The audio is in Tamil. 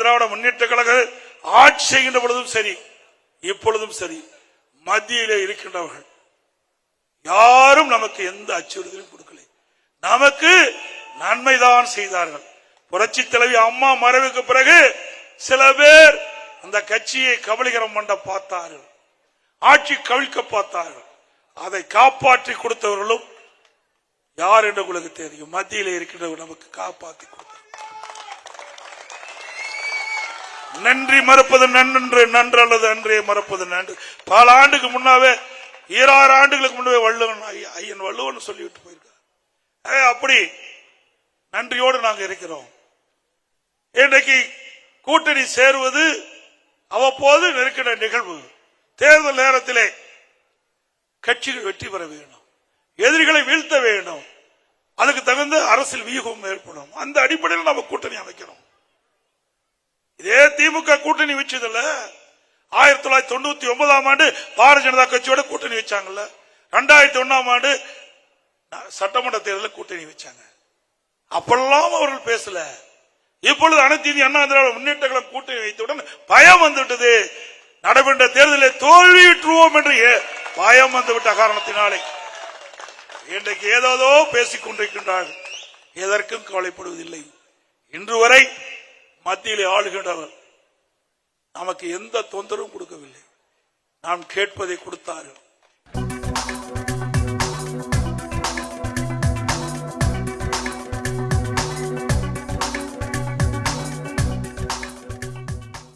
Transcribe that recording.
திராவிட முன்னேற்ற கழக ஆட்சி செய்கின்ற பொழுதும் சரி இப்பொழுதும் சரி மத்தியிலே இருக்கின்றவர்கள் யாரும் நமக்கு எந்த அச்சுறுத்தலும் கொடுக்கல. நமக்கு நன்மைதான் செய்தார்கள். புரட்சி தலைவி அம்மா மறைவுக்கு பிறகு சில பேர் அந்த கட்சியை கபலிகரம் பண்ண பார்த்தார்கள். ஆட்சி கவிழ்க்க பார்த்தார்கள். அதை காப்பாற்றி கொடுத்தவர்களும் யார் என்று உங்களுக்கு தெரியும். மத்தியில் இருக்கின்றவர் நமக்கு காப்பாற்றி கொடுத்தார் நன்றி மறப்பது நன்று நன்று அல்லது அன்றே மறப்பது நன்று. பல ஆண்டுக்கு முன்னாவே ஈராறு ஆண்டுகளுக்கு முன்னாவே வள்ளுவன் ஐய- ஐயன் வள்ளுவன் சொல்லிவிட்டு போயிருக்கார். அப்படி நன்றியோடு நாங்கள் இருக்கிறோம். இன்றைக்கு கூட்டணி சேருவது அவ்வப்போது நெருக்கிற நிகழ்வு. தேர்தல் நேரத்திலே கட்சிகள் வெற்றி பெற வேண்டும். எதிரிகளை வீழ்த்த வேண்டும். அதுக்கு தகுந்த அரசியல் வியூகம் ஏற்படும். அந்த அடிப்படையில் நம்ம கூட்டணி அமைக்கிறோம் திமுக கூட்டணி வச்சதுல ஆயிரத்தி தொள்ளாயிரத்தி தொண்ணூத்தி ஒன்பதாம் ஆண்டு பாரதிய ஜனதா கட்சியோட கூட்டணி வச்சாங்கல்ல. ரெண்டாயிரத்தி ஒன்னாம் ஆண்டு சட்டமன்ற தேர்தலில் கூட்டணி வச்சாங்க. அப்பெல்லாம் அவர்கள் பேசல. இப்பொழுது அனைத்து இந்திய அண்ணா திராவிட முன்னேற்ற கழகம் கூட்டணி வைத்தவுடன் பயம் வந்துவிட்டது. நடைபெற்ற தேர்தலில் தோல்வியுற்றுவோம் என்று பயம் வந்துவிட்ட காரணத்தினாலே. இன்றைக்கு ஏதோதோ பேசிக் கொண்டிருக்கின்றார்கள். எதற்கும் கவலைப்படுவதில்லை. இன்று வரை மத்தியிலே ஆளுகின்றவர் நமக்கு எந்த தொந்தரவும் கொடுக்கவில்லை. நாம் கேட்பதை கொடுத்தார்கள்.